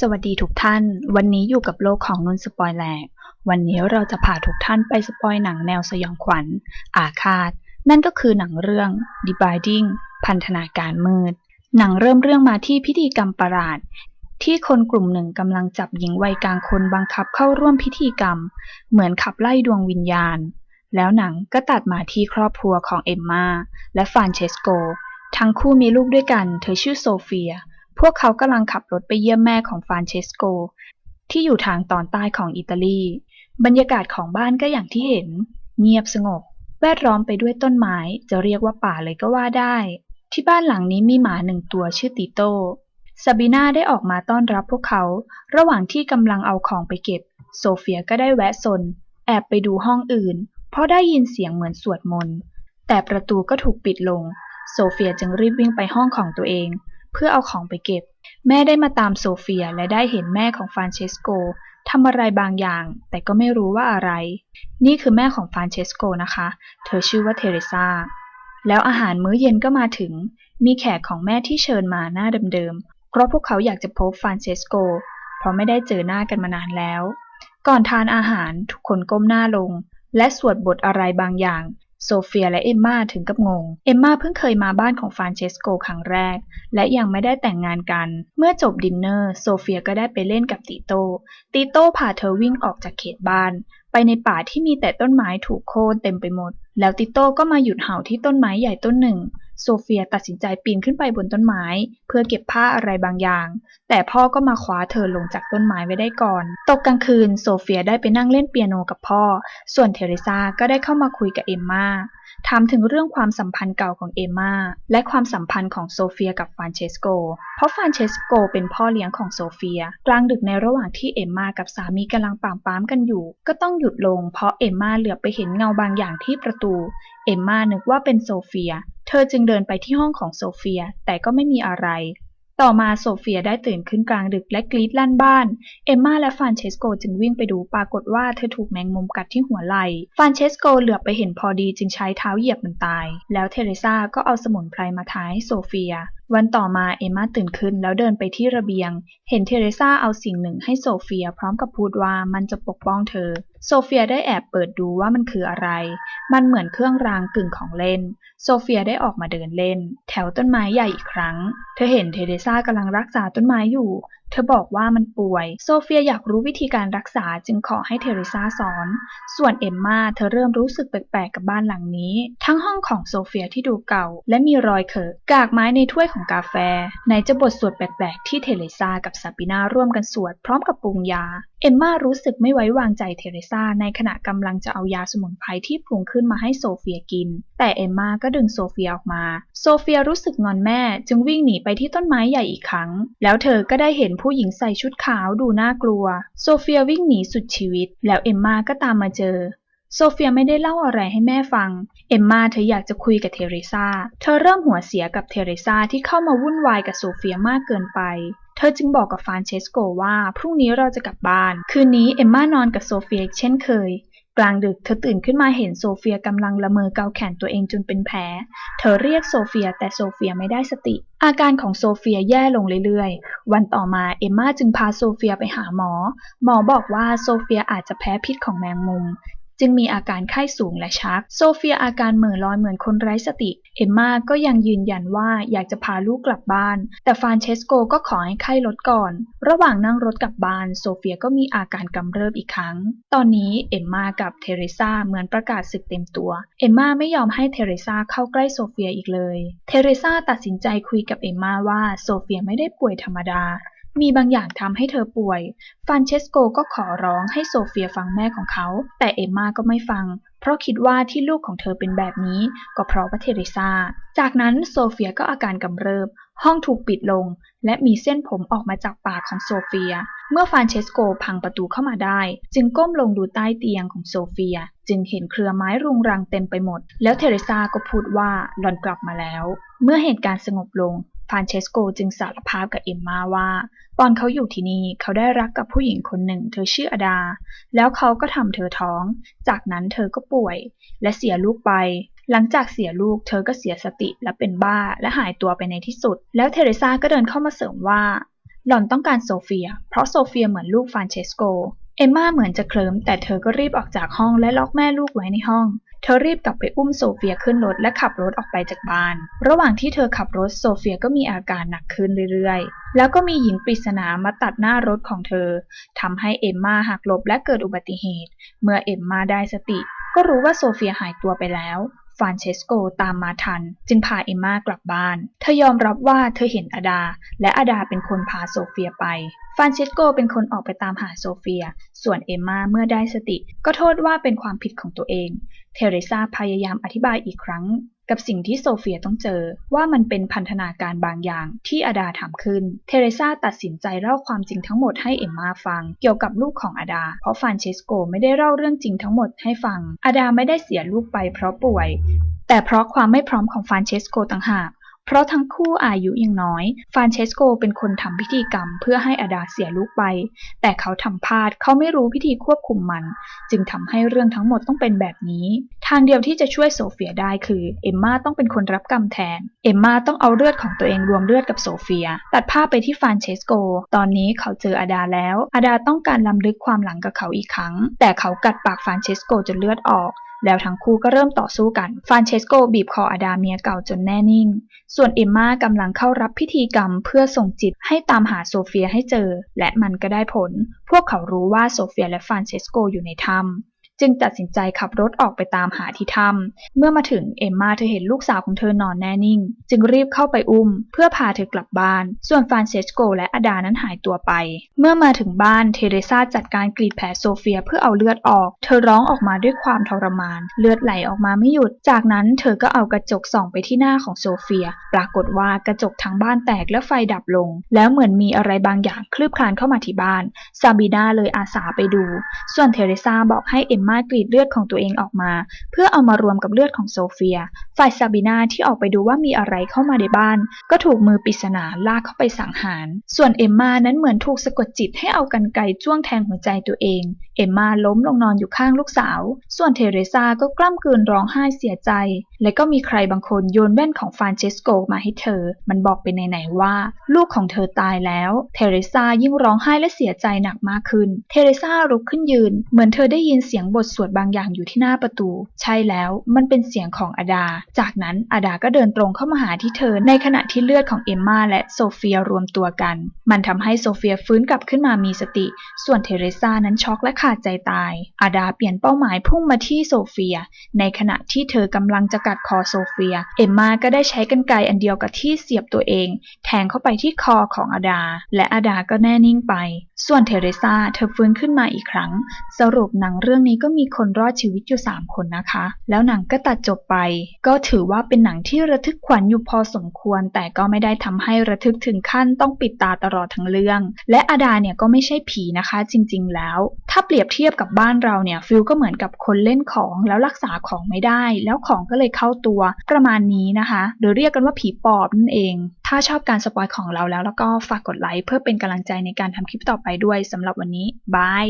สวัสดีทุกท่าน วันนี้อยู่กับโลกของนนสปอยแลก วันนี้เราจะพาทุกท่านไปสปอยหนังแนวสยองขวัญ อาฆาต นั่นก็คือหนังเรื่อง Dividing พันธนาการมืด หนังเริ่มเรื่องมาที่พิธีกรรมประหลาด ที่คนกลุ่มหนึ่งกำลังจับหญิงวัยกลางคนบังคับเข้าร่วมพิธีกรรม เหมือนขับไล่ดวงวิญญาณ แล้วหนังก็ตัดมาที่ครอบครัวของเอมมาและฟานเชสโก ทั้งคู่มีลูกด้วยกัน เธอชื่อโซเฟีย พวกเขากำลังขับรถไปเยี่ยมแม่ของฟรานเชสโก ที่อยู่ทางตอนใต้ของอิตาลี บรรยากาศของบ้านก็อย่างที่เห็น เงียบสงบ แวดล้อมไปด้วยต้นไม้จะเรียกว่าป่าเลยก็ว่าได้ ที่บ้านหลังนี้มีหมาหนึ่งตัวชื่อติโตซาบีนาได้ออกมาต้อนรับพวกเขา ระหว่างที่กำลังเอาของไปเก็บ โซเฟียก็ได้แวะซน แอบไปดูห้องอื่น เพราะได้ยินเสียงเหมือนสวดมนต์ แต่ประตูก็ถูกปิดลง โซเฟียจึงรีบวิ่งไปห้องของตัวเอง เพื่อเอาของไปเก็บ แม่ได้มาตามโซเฟียและได้เห็นแม่ของฟรานเชสโกทำอะไรบางอย่าง แต่ก็ไม่รู้ว่าอะไร นี่คือแม่ของฟรานเชสโกนะคะ เธอชื่อว่าเทเรซาแล้วอาหารมื้อเย็นก็มาถึง มีแขกของแม่ที่เชิญมาหน้าเดิมๆ เพราะพวกเขาอยากจะพบฟรานเชสโก เพราะไม่ได้เจอหน้ากันมานานแล้ว ก่อนทานอาหารทุกคนก้มหน้าลง และสวดบทอะไรบางอย่าง โซเฟียและเอมมาถึงกับงง เอมมาเพิ่งเคยมาบ้านของฟรานเชสโกครั้งแรก และยังไม่ได้แต่งงานกัน เมื่อจบดินเนอร์โซเฟียก็ได้ไปเล่นกับติโต้ติโต้พาเธอวิ่งออกจากเขตบ้าน ไปในป่าที่มีแต่ต้นไม้ถูกโค่นเต็มไปหมด แล้วติโต้ก็มาหยุดเห่าที่ต้นไม้ใหญ่ต้นหนึ่งโซเฟียตัดสินใจปีนขึ้นไปบนต้นไม้ เพื่อเก็บผ้าอะไรบางอย่าง แต่พ่อก็มาคว้าเธอลงจากต้นไม้ไว้ได้ก่อน ตกกลางคืนโซเฟียได้ไปนั่งเล่นเปียโนกับพ่อ ส่วนเทเรซาก็ได้เข้ามาคุยกับเอมมาถามถึงเรื่องความสัมพันธ์เก่าของเอมมาและความสัมพันธ์ของโซเฟียกับฟานเชสโก เพราะฟานเชสโกเป็นพ่อเลี้ยงของโซเฟีย กลางดึกในระหว่างที่เอมมากับสามีกำลังปามปามกันอยู่ ก็ต้องหยุดลงเพราะเอมมาเหลือบไปเห็นเงาบางอย่างที่ประตู เอมมานึกว่าเป็นโซเฟีย ธอจึงเดินไปที่ห้องของโซเฟีย แต่ก็ไม่มีอะไร ต่อมาโซเฟียได้ตื่นขึ้นกลางดึกและกรีดลั่นบ้าน เอมมาและฟานเชสโกจึงวิ่งไปดูปรากฏว่าเธอถูกแมงมุมกัดที่หัวไหล่ ฟานเชสโกเหลือบไปเห็นพอดีจึงใช้เท้าเหยียบมันตาย แล้วเทเรซาก็เอาสมุนไพรมาทาให้โซเฟีย วันต่อมาเอมมาตื่นขึ้นแล้วเดินไปที่ระเบียง เห็นเทเรซาเอาสิ่งหนึ่งให้โซเฟียพร้อมกับพูดว่ามันจะปกป้องเธอ โซเฟียได้แอบเปิดดูว่ามันคืออะไร มันเหมือนเครื่องรางกึ่งของเล่น โซเฟียได้ออกมาเดินเล่น แถวต้นไม้ใหญ่อีกครั้ง เธอเห็นเทเรซากำลังรักษาต้นไม้อยู่ ธอบอกว่ามันป่วย โซเฟียอยากรู้วิธีการรักษาจึงขอให้เทเรซาสอน ส่วนเอมมาเธอเริ่มรู้สึกแปลกๆกับบ้านหลังนี้ ทั้งห้องของโซเฟียที่ดูเก่า และมีรอยเขอะกากไม้ในถ้วยของกาแฟไหนจะบทสวดแปลกๆที่เทเรซากับซาปินาร่วมกันสวดพร้อมกับปรุงยา เอมมารู้สึกไม่ไว้วางใจเทเรซาในขณะกำลังจะเอายาสมุนไพรที่ปรุงขึ้นมาให้โซเฟียกิน แต่เอมมาก็ดึงโซเฟียออกมา โซเฟียรู้สึกงอนแม่จึงวิ่งหนีไปที่ต้นไม้ใหญ่อีกครั้ง แล้วเธอก็ได้เห็นผผู้หญิงใส่ชุดขาวดูน่ากลัว โซเฟียวิ่งหนีสุดชีวิต แล้วเอมมาก็ตามมาเจอ โซเฟียไม่ได้เล่าอะไรให้แม่ฟัง เอมมาเธออยากจะคุยกับเทเรซาเธอเริ่มหัวเสียกับเทเรซาที่เข้ามาวุ่นวายกับโซเฟียมากเกินไป เธอจึงบอกกับฟานเชสโกว่า พรุ่งนี้เราจะกลับบ้าน คืนนี้เอมมานอนกับโซเฟียเช่นเคย กลางดึกเธอตื่นขึ้นมาเห็นโซเฟียกำลังละเมอเกาแขนตัวเองจนเป็นแผล เธอเรียกโซเฟียแต่โซเฟียไม่ได้สติ อาการของโซเฟียแย่ลงเรื่อยๆ วันต่อมาเอมมาจึงพาโซเฟียไปหาหมอ หมอบอกว่าโซเฟียอาจจะแพ้พิษของแมงมุม จึงมีอาการไข้สูงและชัก โซเฟียอาการเหม่อลอยเหมือนคนไร้สติ เอมมาก็ยังยืนยันว่าอยากจะพาลูกกลับบ้าน แต่ฟานเชสโกก็ขอให้ไข้ลดก่อน ระหว่างนั่งรถกลับบ้าน โซเฟียก็มีอาการกำเริบอีกครั้ง ตอนนี้เอมมากับเทเรซาเหมือนประกาศศึกเต็มตัว เอมมาไม่ยอมให้เทเรซาเข้าใกล้โซเฟียอีกเลย เทเรซาตัดสินใจคุยกับเอมมาว่าโซเฟียไม่ได้ป่วยธรรมดา มีบางอย่างทำให้เธอป่วย ฟานเชสโกก็ขอร้องให้โซเฟียฟังแม่ของเขา แต่เอมมาก็ไม่ฟัง เพราะคิดว่าที่ลูกของเธอเป็นแบบนี้ ก็เพราะว่าเทเรซา จากนั้นโซเฟียก็อาการกำเริบ ห้องถูกปิดลง และมีเส้นผมออกมาจากปากของโซเฟีย เมื่อฟานเชสโกพังประตูเข้ามาได้ จึงก้มลงดูใต้เตียงของโซเฟีย จึงเห็นเครือไม้รุงรังเต็มไปหมด แล้วเทเรซาก็พูดว่าหลอนกลับมาแล้ว เมื่อเหตุการณ์สงบลง รานเชสโกจึงสารภาพกับเอมมาว่า ตอนเขาอยู่ที่นี่เขาได้รักกับผู้หญิงคนหนึ่ง เธอชื่ออดา แล้วเขาก็ทำเธอท้อง จากนั้นเธอก็ป่วย และเสียลูกไป หลังจากเสียลูกเธอก็เสียสติและเป็นบ้าและหายตัวไปในที่สุด แล้วเทเรซาก็เดินเข้ามาเสริมว่า หล่อนต้องการโซเฟีย เพราะโซเฟียเหมือนลูกฟรานเชสโกเอมมาเหมือนจะเคลิ้มแต่เธอก็รีบออกจากห้องและล็อกแม่ลูกไว้ในห้อง เธอรีบกลับไปอุ้มโซเฟียขึ้นรถและขับรถออกไปจากบ้าน ระหว่างที่เธอขับรถโซเฟียก็มีอาการหนักขึ้นเรื่อยๆ แล้วก็มีหญิงปริศนามาตัดหน้ารถของเธอทำให้เอมมาหักหลบและเกิดอุบัติเหตุ เมื่อเอมมาได้สติ ก็รู้ว่าโซเฟียหายตัวไปแล้วฟานเชสโกตามมาทัน จึงพาเอมมากลับบ้าน เธอยอมรับว่าเธอเห็นอดา และอดาเป็นคนพาโซเฟียไป ฟานเชสโกเป็นคนออกไปตามหาโซเฟีย ส่วนเอมมาเมื่อได้สติ ก็โทษว่าเป็นความผิดของตัวเอง เทเรซาพยายามอธิบายอีกครั้ง กับสิ่งที่โซเฟียต้องเจอ ว่ามันเป็นพันธนาการบางอย่างที่อดาทำขึ้น เทเรซาตัดสินใจเล่าความจริงทั้งหมดให้เอ็มมาฟัง เกี่ยวกับลูกของอดา เพราะฟานเชสโกไม่ได้เล่าเรื่องจริงทั้งหมดให้ฟังอดาไม่ได้เสียลูกไปเพราะป่วย แต่เพราะความไม่พร้อมของฟานเชสโกต่างหาก เพราะทั้งคู่อายุยังน้อย ฟานเชสโกเป็นคนทำพิธีกรรมเพื่อให้อดาเสียลูกไป แต่เขาทำพลาดเขาไม่รู้พิธีควบคุมมัน จึงทำให้เรื่องทั้งหมดต้องเป็นแบบนี้ ทางเดียวที่จะช่วยโซเฟียได้คือเอมมาต้องเป็นคนรับกรรมแทน เอมมาต้องเอาเลือดของตัวเองรวมเลือดกับโซเฟีย ตัดภาพไปที่ฟานเชสโก ตอนนี้เขาเจออดาแล้ว อดาต้องการล้ำลึกความหลังกับเขาอีกครั้ง แต่เขากัดปากฟานเชสโกจนเลือดออก แล้วทั้งคู่ก็เริ่มต่อสู้กัน ฟานเชสโกบีบคออดาเมียเก่าจนแน่นิ่ง ส่วนเอมมากำลังเข้ารับพิธีกรรมเพื่อส่งจิตให้ตามหาโซเฟียให้เจอ และมันก็ได้ผล พวกเขารู้ว่าโซเฟียและฟานเชสโกอยู่ในถ้ำ จึงตัดสินใจขับรถออกไปตามหาที่ถ้ำเมื่อมาถึงเอมมาเธอเห็นลูกสาวของเธอนอนแน่นิ่ง จึงรีบเข้าไปอุ้ม เพื่อพาเธอกลับบ้าน ส่วนฟานเชสโกและอดานั้นหายตัวไป เมื่อมาถึงบ้านเทเรซาจัดการกรีดแผลโซเฟียเพื่อเอาเลือดออก เธอร้องออกมาด้วยความทรมาน เลือดไหลออกมาไม่หยุด จากนั้นเธอก็เอากระจกส่องไปที่หน้าของโซเฟีย ปรากฏว่ากระจกทั้งบ้านแตกและไฟดับลง แล้วเหมือนมีอะไรบางอย่างคลืบคลานเข้ามาที่บ้านซาบีนาเลยอาสาไปดู ส่วนเทเรซาบอกให้เอมมากรีดเลือดของตัวเองออกมา เพื่อเอามารวมกับเลือดของโซเฟีย ฝ่ายซาบีนาที่ออกไปดูว่ามีอะไรเข้ามาในบ้าน ก็ถูกมือปริศนาลากเข้าไปสังหาร ส่วนเอมมานั้นเหมือนถูกสะกดจิตให้เอากันไกจ้วงแทงหัวใจตัวเอง เอมมาล้มลงนอนอยู่ข้างลูกสาว ส่วนเทเรซาก็กล้ำกลืนร้องไห้เสียใจและก็มีใครบางคนโยนแว่นของฟานเชสโกมาให้เธอ มันบอกไปไหนๆว่า ลูกของเธอตายแล้ว เทเรซายิ่งร้องไห้และเสียใจหนักมากขึ้น เทเรซาลุกขึ้นยืน เหมือนเธอได้ยินเสียงบทสวดบางอย่างอยู่ที่หน้าประตู ใช่แล้ว มันเป็นเสียงของอดา จากนั้นอดาก็เดินตรงเข้ามาหาที่เธอ ในขณะที่เลือดของเอมมาและโซเฟียรวมตัวกัน มันทำให้โซเฟียฟื้นกลับขึ้นมามีสติ ส่วนเทเรซานั้นช็อกและขาดใจตาย อาดาเปลี่ยนเป้าหมายพุ่งมาที่โซเฟีย ในขณะที่เธอกำลังจะกัดคอโซเฟีย เอมมาก็ได้ใช้กรรไกรอันเดียวกับที่เสียบตัวเอง แทงเข้าไปที่คอของอาดา และอาดาก็แน่นิ่งไปส่วนเทเรซาเธอฟื้นขึ้นมาอีกครั้ง สรุปหนังเรื่องนี้ก็มีคนรอดชีวิตอยู่ 3 คนนะคะ แล้วหนังก็ตัดจบไป ก็ถือว่าเป็นหนังที่ระทึกขวัญอยู่พอสมควร แต่ก็ไม่ได้ทำให้ระทึกถึงขั้นต้องปิดตาตลอดทั้งเรื่อง และอาดาเนี่ยก็ไม่ใช่ผีนะคะ จริง ๆ แล้ว ถ้าเปรียบเทียบกับบ้านเราเนี่ยฟิลก็เหมือนกับคนเล่นของแล้วรักษาของไม่ได้ แล้วของก็เลยเข้าตัวประมาณนี้นะคะหรือเรียกกันว่าผีปอบนั่นเอง ถ้าชอบการสปอยของเราแล้วแล้วก็ฝากกดไลค์เพื่อเป็นกำลังใจในการทำคลิปต่อไปด้วยสำหรับวันนี้บาย